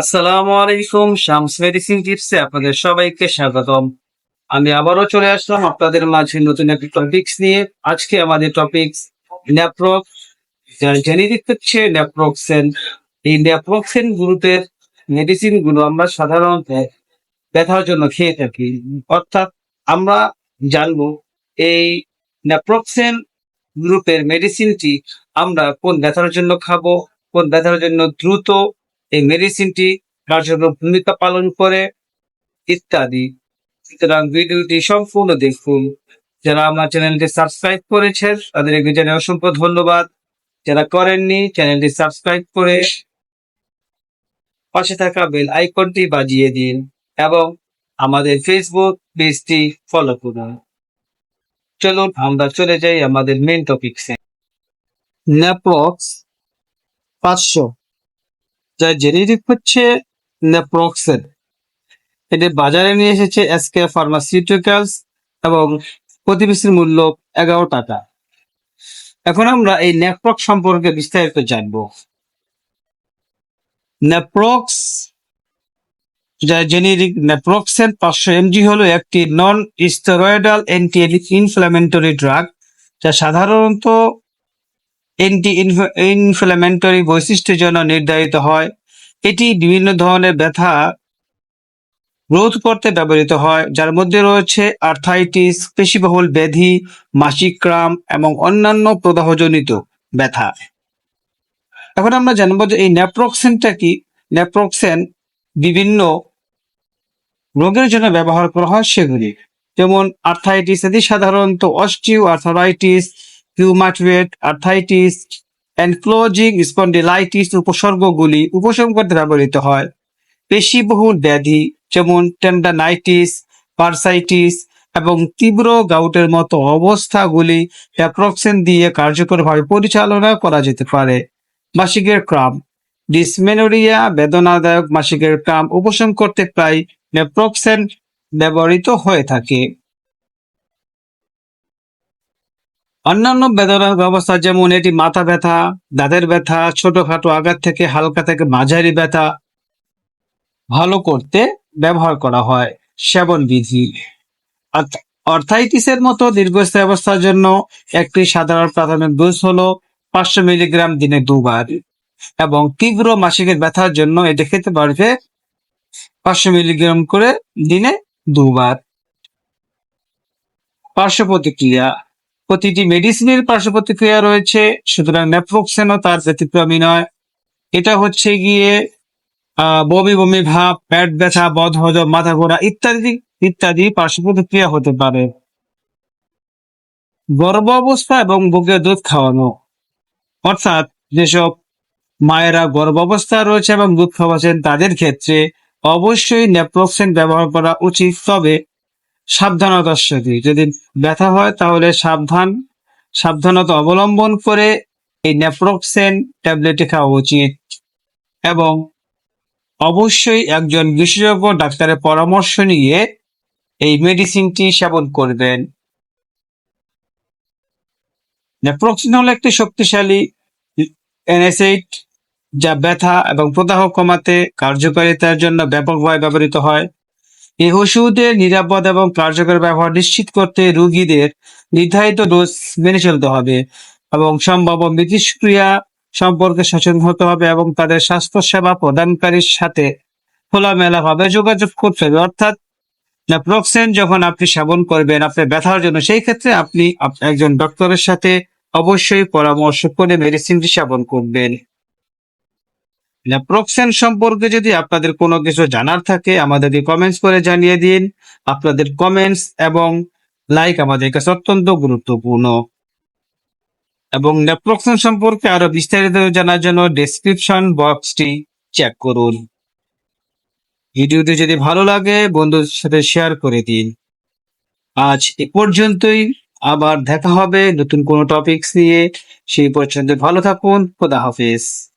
আসসালামু আলাইকুম, শামস মেডিসিন টিপসে আপনাদের সবাইকে স্বাগতম। আমি আবারও চলে আসলাম আপনাদের মাঝে নতুন একটি টপিকস নিয়ে। আজকে আমাদের টপিকস ন্যাপ্রক্স যার জেনেরিক হচ্ছে ন্যাপ্রক্সেন এই ন্যাপ্রক্সেন গ্রুপের মেডিসিনগুলো আমরা সাধারণত ব্যথার জন্য খেয়ে থাকি। অর্থাৎ আমরা জানব এই ন্যাপ্রক্সেন গ্রুপের মেডিসিনটি আমরা কোন ব্যথার জন্য খাব, কোন ব্যথার জন্য দ্রুত এই মেডিসিনটি কার্যকর ভূমিকা পালন করে ইত্যাদি। সুতরাং ভিডিওটি সম্পূর্ণ দেখুন। যারা আমার চ্যানেলটি সাবস্ক্রাইব করেছেন, তাদেরকে জানাই অসংখ্য ধন্যবাদ। যারা করেননি, চ্যানেলটি সাবস্ক্রাইব করে পাশে থাকা বেল আইকনটি বাজিয়ে দিন এবং আমাদের ফেসবুক পেজটি ফলো করুন। চলুন, আমরা চলে যাই আমাদের মেন টপিকসে ন্যাপ্রক্স পাঁচশো। যার জেনেরিক হচ্ছে নেপ্রক্সেন এটি বাজারে নিয়ে এসেছে এসকে ফার্মাসিউটিক্যালস এবং প্রতি পিসের মূল্য এগারো টাকা। এখন আমরা এই নেপ্রক্স সম্পর্কে বিস্তারিত জানব। নেপ্রক্স যা জেনেরিক নেপ্রক্সেন পাঁচশো এমজি হলো একটি non steroidal anti inflammatory drug যা সাধারণত অ্যান্টি ইনফ্ল্যামেটরি বৈশিষ্ট্যের জন্য নির্ধারিত হয়। এটি বিভিন্ন ধরনের ব্যথা রোধ করতে ব্যবহৃত হয়, যার মধ্যে রয়েছে আর্থাইটিস পেশিবহুল ব্যাধি, মাসিক ক্রাম এবং অন্যান্য প্রদাহজনিত ব্যথা। এখন আমরা জানব যে এই ন্যাপ্রক্সেনটা কি? ন্যাপ্রক্সেন বিভিন্ন রোগের জন্য ব্যবহার করা হয় সেগুলি। যেমন আর্থাইটিস এটি সাধারণত osteoarthritis rheumatoid arthritis ankylosing spondylitis উপসর্গগুলি উপশম করতে ব্যবহৃত হয়। পেশিবহুল ব্যাধি যেমন টেন্ডানাইটিস পারসাইটিস এবং তীব্র গাউটের মতো অবস্থাগুলি অ্যাপ্রক্সেন দিয়ে কার্যকরভাবে পরিচালনা করা যেতে পারে। মাসিকের ক্রাম। ডিসমেনোরিয়া বেদনাদায়ক মাসিকের ক্রাম উপশম করতে প্রায় নেপ্রক্সেন ব্যবহৃত হয়ে থাকে। অন্যান্য বেদনার ব্যবস্থা যেমন এটি মাথা ব্যথা, দাঁতের ব্যথা, ছোটখাটো আঘাত থেকে, হালকা থেকে মাঝারি ব্যথা, ভালো করতে ব্যবহার করা হয়, সেবন বিধি। অর্থ- অর্থাইটিসের মতো দীর্ঘস্থায়ী অবস্থার জন্য একটি সাধারণ প্রাথমিক ডোজ হলো পাঁচশো মিলিগ্রাম দিনে দুবার এবং তীব্র মাসিকের ব্যথার জন্য এটি খেতে পারবে পাঁচশো মিলিগ্রাম করে দিনে দুবার। পার্শ্ব প্রতিক্রিয়া প্রতিটি মেডিসিনের পার্শ্ব প্রতিক্রিয়া রয়েছে, সুতরাং নেপ্রোক্সেনও তার ব্যতিক্রমী নয়। এটা হচ্ছে গিয়ে বমি বমি ভাব, পেট ব্যথা বদহজম মাথা ঘোরা ইত্যাদি ইত্যাদি পার্শ্ব প্রতিক্রিয়া হতে পারে। গর্ভ অবস্থা এবং বুকে দুধ খাওয়ানো। অর্থাৎ যেসব মায়েরা গর্ভ অবস্থা রয়েছে এবং দুধ খাওয়াচ্ছেন, তাদের ক্ষেত্রে অবশ্যই নেপ্রোক্সেন ব্যবহার করা উচিত। তবে সাবধানতার সাথে যদি ব্যথা হয়, তাহলে সাবধান, সাবধানতা অবলম্বন করে এই নেপ্রোক্সেন ট্যাবলেটটি খাওয়া উচিত। এবং অবশ্যই একজন বিশেষজ্ঞ ডাক্তারের পরামর্শ নিয়ে এই মেডিসিনটি সেবন করবেন। নেপ্রোক্সিন হলো একটি শক্তিশালী এনএসএইট যা ব্যথা এবং প্রদাহ কমাতে কার্যকারিতার জন্য ব্যাপকভাবে ব্যবহৃত হয়। এই ওষুধের নিরাপদ এবং কার্যকর ব্যবহার নিশ্চিত করতে রোগীদের নির্ধারিত ডোজ মেনে চলতে হবে এবং সম্ভাব্য মিথস্ক্রিয়া সম্পর্কে সচেতন হতে হবে এবং তাদের স্বাস্থ্য সেবা প্রদানকারীর সাথে খোলামেলা ভাবে যোগাযোগ করতে হবে। অর্থাৎ নাপ্রক্সেন যখন আপনি সেবন করবেন আপনার ব্যথার জন্য, সেই ক্ষেত্রে আপনি একজন ডক্টরের সাথে অবশ্যই পরামর্শ করে মেডিসিনটি সেবন করবেন। ন্যাপ্রক্সেন সম্পর্কে যদি আপনাদের কোনো কিছু জানার থাকে, আমাদেরকে কমেন্টস করে জানিয়ে দিন। আপনাদের কমেন্টস এবং লাইক আমাদের কাছে অত্যন্ত গুরুত্বপূর্ণ। এবং ন্যাপ্রক্সেন সম্পর্কে আরও বিস্তারিত জানার জন্য ডেসক্রিপশন বক্সটি চেক করুন। ভিডিওটি যদি ভালো লাগে, বন্ধুদের সাথে শেয়ার করে দিন। আজ এ পর্যন্তই। আবার দেখা হবে নতুন কোনো টপিকস নিয়ে। সেই পর্যন্ত ভালো থাকুন। খোদা হাফেজ।